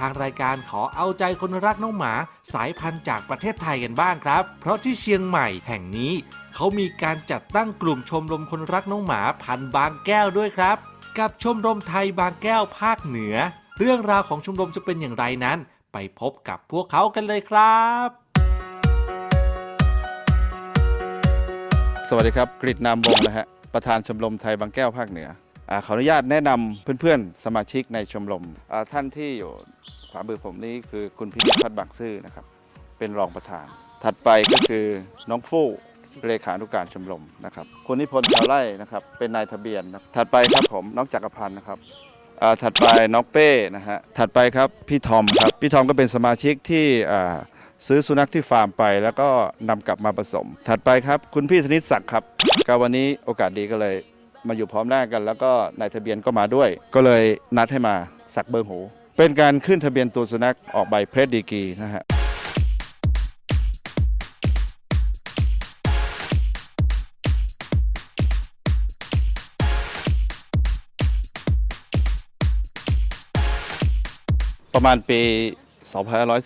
ทางรายการขอเอาใจคนรักน้องหมา สายพันธุ์จากประเทศไทยกันบ้างครับ เพราะที่เชียงใหม่แห่งนี้ เขามีการจัดตั้งกลุ่มชมรมคนรักน้องหมาพันบางแก้วด้วยครับ กับชมรมไทยบางแก้วภาคเหนือ เรื่องราวของชมรมจะเป็นอย่างไรนั้น ไปพบกับพวกเขากันเลยครับ สวัสดีครับกริตนามวงศ์นะฮะประธานชมรมไทยบางแก้วภาคเหนือ ขออนุญาตแนะนำเพื่อนๆ สมาชิกในชมรมท่านที่อยู่ขวามือผมนี้คือคุณพินิจพัฒน์บางซื่อนะครับ เป็นรองประธาน ถัดไปก็คือน้องฟู่เลขานุการชมรมนะครับคุณนิพนธ์ชาวไร่นะครับ เป็นนายทะเบียนนะถัดไปครับผมน้องจักรพันธ์นะครับถัดไปน้องเป้นะฮะถัดไปครับพี่ทอมครับพี่ทอมก็เป็นสมาชิกที่ซื้อสุนัขที่ฟาร์มไป แล้วก็นำกลับมาผสม ถัดไปครับคุณพี่ธนิตศักดิ์ครับก็วันนี้โอกาสดีก็เลย มาอยู่พร้อมหน้ากัน แล้วก็นายทะเบียนก็มาด้วย ก็เลยนัดให้มาสักเบอร์หู เป็นการขึ้นทะเบียนตัวสุนัขออกใบเพรสดีกีนะฮะประมาณปี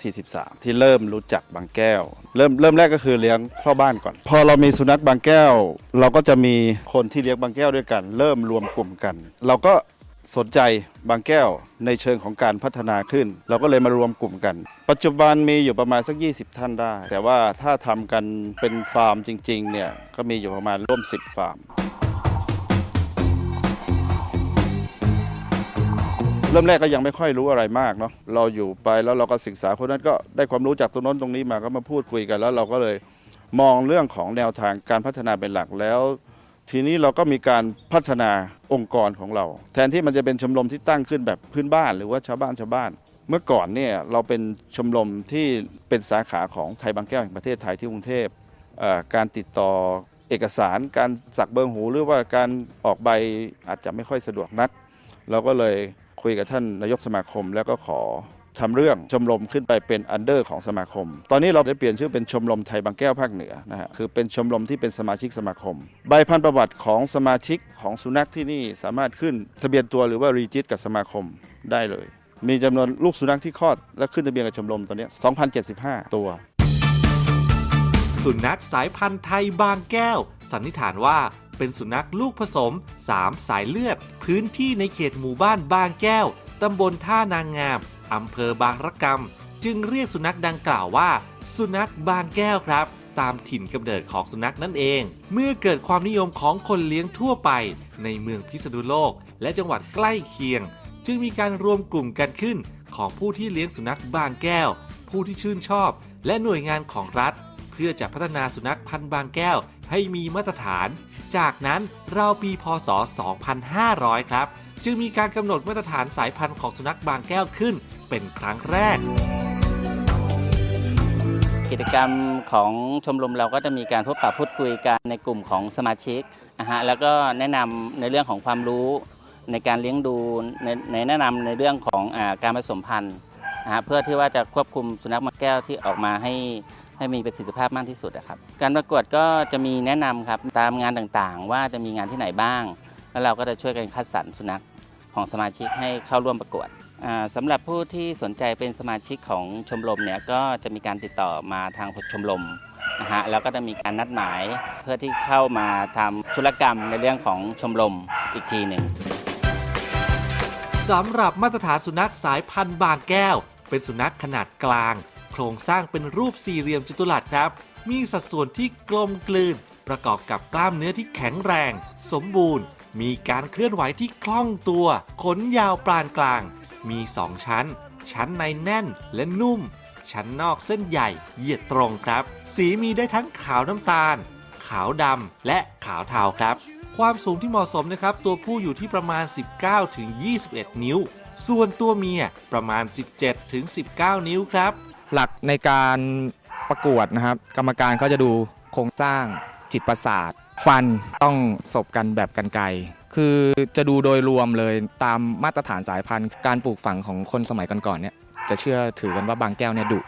2543 ที่เริ่มรู้จักบางแก้ว เริ่มเริ่มแรกก็คือเลี้ยงเฝ้าบ้านก่อน พอเรามีสุนัขบางแก้ว เราก็จะมีคนที่เลี้ยงบางแก้วด้วยกัน เริ่มรวมกลุ่มกัน เราก็สนใจบางแก้วในเชิงของการพัฒนาขึ้น เราก็เลยมารวมกลุ่มกัน ปัจจุบันมีอยู่ประมาณสัก 20 ท่านได้ แต่ว่าถ้าทำกันเป็นฟาร์มจริงๆเนี่ยก็มีอยู่ประมาณร่วม 10 ฟาร์ม เริ่มแรกก็ยังไม่ค่อยรู้อะไรมากเนาะเราอยู่ไปแล้วเราก็ศึกษาคนนั้นก็ได้ความรู้จากตรงนั้นตรงนี้มาก็มาพูดคุยกันแล้ว เราก็เลยมองเรื่องของแนวทางการพัฒนาเป็นหลักแล้ว ทีนี้เราก็มีการพัฒนาองค์กรของเรา แทนที่มันจะเป็นชมรมที่ตั้งขึ้นแบบพื้นบ้านหรือว่าชาวบ้านชาวบ้าน เมื่อก่อนเนี่ยเราเป็นชมรมที่เป็นสาขาของไทยบางแก้วแห่งประเทศไทยที่กรุงเทพอ่อการติดต่อเอกสารการสักเบอร์หูหรือว่าการออกใบอาจจะไม่ค่อยสะดวกนัก เราก็เลย คุยกับท่านนายกสมาคม แล้วก็ขอทำเรื่องชมรมขึ้นไปเป็นอันเดอร์ของสมาคม ตอนนี้เราได้เปลี่ยนชื่อเป็นชมรมไทยบางแก้วภาคเหนือนะฮะ คือเป็นชมรมที่เป็นสมาชิกสมาคม ใบพันธุ์ประวัติของสมาชิกของสุนัขที่นี่สามารถขึ้นทะเบียนตัวหรือว่ารีจิตกับสมาคมได้เลย มีจำนวนลูกสุนัขที่คลอด และขึ้นทะเบียนกับชมรมตอนนี้2,075 ตัว สุนัขสายพันธุ์ไทยบางแก้ว สันนิษฐานว่า เป็นสุนัขลูกผสม 3 สายเลือด พื้นที่ในเขตหมู่บ้านบางแก้ว ตำบลท่านางงาม อำเภอบางระกำ จึงเรียกสุนัขดังกล่าวว่า สุนัขบางแก้วครับ ตามถิ่นกำเนิดของสุนัขนั่นเอง เมื่อเกิดความนิยมของคนเลี้ยงทั่วไป ในเมืองพิษณุโลก และจังหวัดใกล้เคียง จึงมีการรวมกลุ่มกันขึ้น ของผู้ที่เลี้ยงสุนัขบางแก้ว ผู้ที่ชื่นชอบ และหน่วยงานของรัฐ เพื่อจะพัฒนาสุนัขพันธุ์บางแก้ว ให้มีมาตรฐาน จากนั้นราวปีพศ 2500 ครับ จึงมีการกำหนดมาตรฐานสายพันธุ์ของสุนัขบางแก้วขึ้นเป็นครั้งแรก กิจกรรมของชมรมเราก็จะมีการพบปะพูดคุยกันในกลุ่มของสมาชิกนะฮะแล้วก็แนะนำในเรื่องของความรู้ในการเลี้ยงดูในในแนะนำในเรื่องของอาการผสมพันธุ์นะฮะเพื่อที่ว่าจะควบคุมสุนัขมาแก้วที่ออกมาให้ ให้มีประสิทธิภาพมากที่สุดนะครับ การประกวดก็จะมีแนะนำครับตามงานต่างๆ ว่าจะมีงานที่ไหนบ้าง แล้วเราก็จะช่วยกันคัดสรรสุนัขของสมาชิกให้เข้าร่วมประกวดอ่าสำหรับผู้ที่สนใจเป็นสมาชิกของชมรมเนี่ยก็จะมีการติดต่อมาทางชมรมนะฮะแล้วก็จะมีการนัดหมายเพื่อที่เข้ามาทำธุรกรรมในเรื่องของชมรมอีกทีหนึ่งสำหรับมาตรฐานสุนัขสายพันธุ์บางแก้ว เป็นสุนัขขนาดกลาง โครงสร้างเป็นรูปสี่เหลี่ยมจัตุรัสครับ มีสัดส่วนที่กลมกลืน ประกอบกับกล้ามเนื้อที่แข็งแรง สมบูรณ์ มีการเคลื่อนไหวที่คล่องตัว ขนยาวปานกลาง มีสองชั้น ชั้นในแน่นและนุ่ม ชั้นนอกเส้นใหญ่เหยียดตรงครับ สีมีได้ทั้งขาวน้ำตาล ขาวดำและขาวเทาครับ ความสูงที่เหมาะสมนะครับ ตัวผู้อยู่ที่ประมาณ 19ถึง21 นิ้ว ส่วนตัวเมียประมาณ 17ถึง19 นิ้วครับ หลักในการประกวดนะครับ กรรมการเขาจะดูโครงสร้างจิตประสาท ฟันต้องสบกันแบบกันไกรคือจะดูโดยรวมเลยตามมาตรฐานสายพันธุ์ การปลูกฝังของคนสมัยก่อนๆเนี่ยจะเชื่อถือกันว่าบางแก้วเนี่ยดุ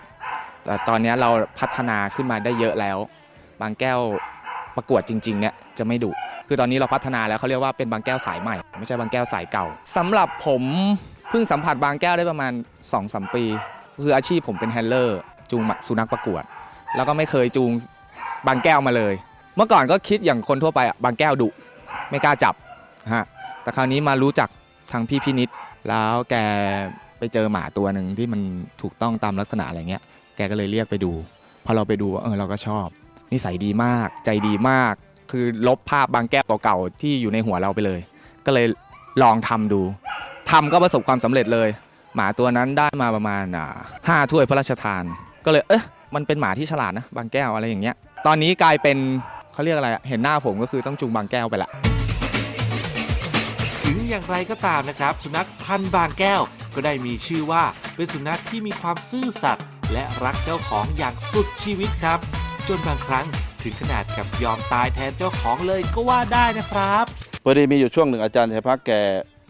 แต่ตอนนี้เราพัฒนาขึ้นมาได้เยอะแล้ว บางแก้วประกวดจริงๆเนี่ยจะไม่ดุคือตอนนี้เราพัฒนาแล้วเขาเรียกว่าเป็นบางแก้วสายใหม่ ไม่ใช่บางแก้วสายเก่าสำหรับผมเพิ่งสัมผัสบางแก้วได้ประมาณ2อสปี คืออาชีพผมเป็นแฮนเลอร์จูงสุนัขประกวด แล้วก็ไม่เคยจูงบางแก้วมาเลย เมื่อก่อนก็คิดอย่างคนทั่วไปอะบางแก้วดุไม่กล้าจับฮะแต่คราวนี้มารู้จักทางพี่พินิษแล้วแกไปเจอหมาตัวหนึ่งที่มันถูกต้องตามลักษณะอะไรเงี้ย แกก็เลยเรียกไปดู พอเราไปดูเออเราก็ชอบ นิสัยดีมาก ใจดีมาก คือลบภาพบางแก้วเก่าๆที่อยู่ในหัวเราไปเลย ก็เลยลองทำดูทำก็ประสบความสำเร็จเลย หมาตัวนั้นได้มาประมาณอ่าห้าถ้วยพระราชทาน ก็เลยเอ๊ะมันเป็นหมาที่ฉลาดนะบางแก้วอะไรอย่างเงี้ย ตอนนี้กลายเป็นเขาเรียกอะไรอะเห็นหน้าผมก็คือต้องจูงบางแก้วไปละถึงอย่างไรก็ตามนะครับ สุนัขพันธุ์บางแก้วก็ได้มีชื่อว่าเป็นสุนัขที่มีความซื่อสัตย์และรักเจ้าของอย่างสุดชีวิตครับ จนบางครั้งถึงขนาดกับยอมตายแทนเจ้าของเลยก็ว่าได้นะครับพอดีมีอยู่ช่วงหนึ่งอาจารย์ชัยพักแก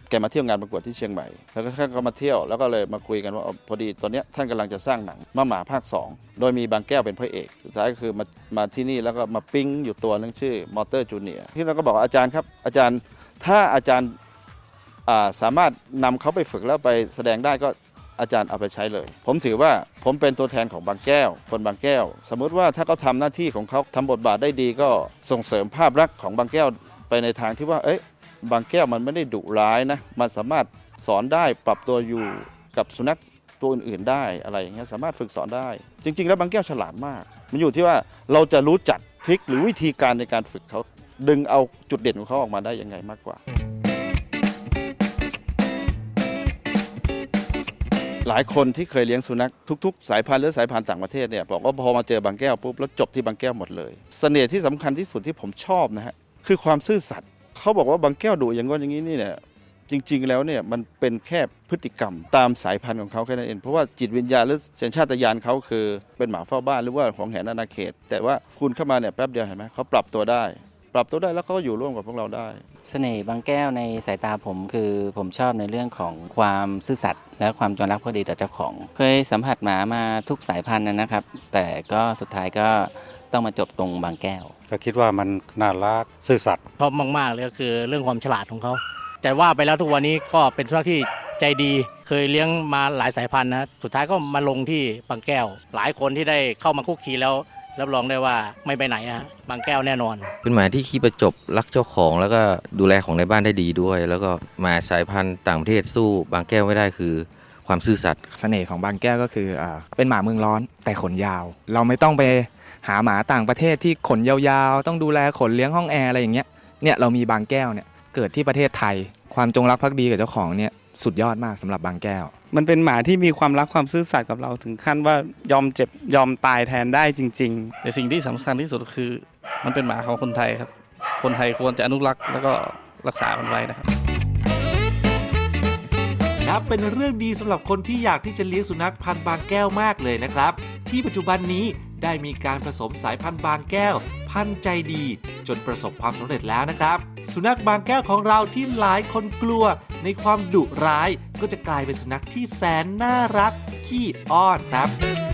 แกมาเที่ยวงานประกวดที่เชียงใหม่ แล้วก็ท่านก็มาเที่ยวแล้วก็เลยมาคุยกันว่าเอพอดีตอนเนี้ยท่านกำลังจะสร้างหนังมาหมาภาค 2 โดยมีบางแก้วเป็นพระเอกสุดท้ายก็คือมามาที่นี่แล้วก็มาปิ้งอยู่ตัวนึงชื่อมอเตอร์จูเนียที่เราก็บอกว่าอาจารย์ครับ อาจารย์ถ้าอาจารย์อ่าสามารถนำเขาไปฝึกแล้วไปแสดงได้ก็อาจารย์เอาไปใช้เลย ผมถือว่าผมเป็นตัวแทนของบางแก้ว คนบางแก้ว สมมุติว่าถ้าเขาทำหน้าที่ของเขาทำบทบาทได้ดีก็ส่งเสริมภาพลักษณ์ของบางแก้วไปในทางที่ว่าเอ้ย บางแก้วมันไม่ได้ดุร้ายนะ มันสามารถสอนได้ปรับตัวอยู่กับสุนัขตัวอื่นๆได้อะไรอย่างเงี้ยสามารถฝึกสอนได้ จริง ๆ แล้วบางแก้วฉลาดมาก มันอยู่ที่ว่าเราจะรู้จักทริคหรือวิธีการในการฝึกเขาดึงเอาจุดเด่นของเขาออกมาได้ยังไงมากกว่า หลายคนที่เคยเลี้ยงสุนัขทุก ๆ สายพันธุ์หรือสายพันธุ์ต่างประเทศเนี่ยบอกว่าพอมาเจอบางแก้วปุ๊บแล้วจบที่บางแก้วหมดเลย เสน่ห์ที่สำคัญที่สุดที่ผมชอบนะฮะคือความซื่อสัตย์ เขาบอกว่าบางแก้วดุอย่างง้นอย่างนี้นี่เนี่ยจริง ๆ แล้วเนี่ยมันเป็นแค่พฤติกรรมตามสายพันธุ์ของเขาแค่นั้นเองเพราะว่าจิตวิญญาณหรือสัญชาตญาณเขาคือเป็นหมาเฝ้าบ้านหรือว่าของแหนอาณาเขต แต่ว่าคุณเข้ามาเนี่ยแป๊บเดียวเห็นไหมเขาปรับตัวได้ ปรับตัวได้แล้วเขาก็อยู่ร่วมกับพวกเราได้ เสน่ห์บางแก้วในสายตาผมคือผมชอบในเรื่องของความซื่อสัตย์และความจงรักภักดีต่อเจ้าของ เคยสัมผัสหมามาทุกสายพันธุ์นะครับ แต่ก็สุดท้ายก็ต้องมาจบตรงบางแก้ว ก็คิดว่ามันน่ารักซื่อสัตย์ชอบมากๆเลยก็คือเรื่องความฉลาดของเขา แต่ว่าไปแล้วทุกวันนี้ก็เป็นสุนัขที่ใจดี เคยเลี้ยงมาหลายสายพันธุ์นะสุดท้ายก็มาลงที่บางแก้ว หลายคนที่ได้เข้ามาคุกคีแล้วรับรองได้ว่าไม่ไปไหนฮะบางแก้วแน่นอน เป็นหมาที่ขี้ประจบรักเจ้าของ แล้วก็ดูแลของในบ้านได้ดีด้วย แล้วก็หมาสายพันธุ์ต่างประเทศสู้บางแก้วไม่ได้คือ ความซื่อสัตย์เสน่ห์ของบางแก้วก็คืออ่าเป็นหมาเมืองร้อนแต่ขนยาว เราไม่ต้องไปหาหมาต่างประเทศที่ขนยาวๆ ต้องดูแลขนเลี้ยงห้องแอร์อะไรอย่างเงี้ยเนี่ยเรามีบางแก้วเนี่ยเกิดที่ประเทศไทย ความจงรักภักดีกับเจ้าของเนี่ยสุดยอดมากสำหรับบางแก้ว มันเป็นหมาที่มีความรักความซื่อสัตย์กับเราถึงขั้นว่ายอมเจ็บยอมตายแทนได้จริง ๆ แต่สิ่งที่สำคัญที่สุดคือ มันเป็นหมาของคนไทยครับ คนไทยควรจะอนุรักษ์แล้วก็รักษามันไว้นะครับ นับเป็นเรื่องดีสำหรับคนที่อยากที่จะเลี้ยงสุนัขพันธุ์บางแก้วมากเลยนะครับ ที่ปัจจุบันนี้ได้มีการผสมสายพันธุ์บางแก้ว พันธุ์ใจดี จนประสบความสำเร็จแล้วนะครับ สุนัขบางแก้วของเราที่หลายคนกลัว ในความดุร้ายก็จะกลายเป็นสุนัขที่แสนน่ารักขี้อ้อนครับ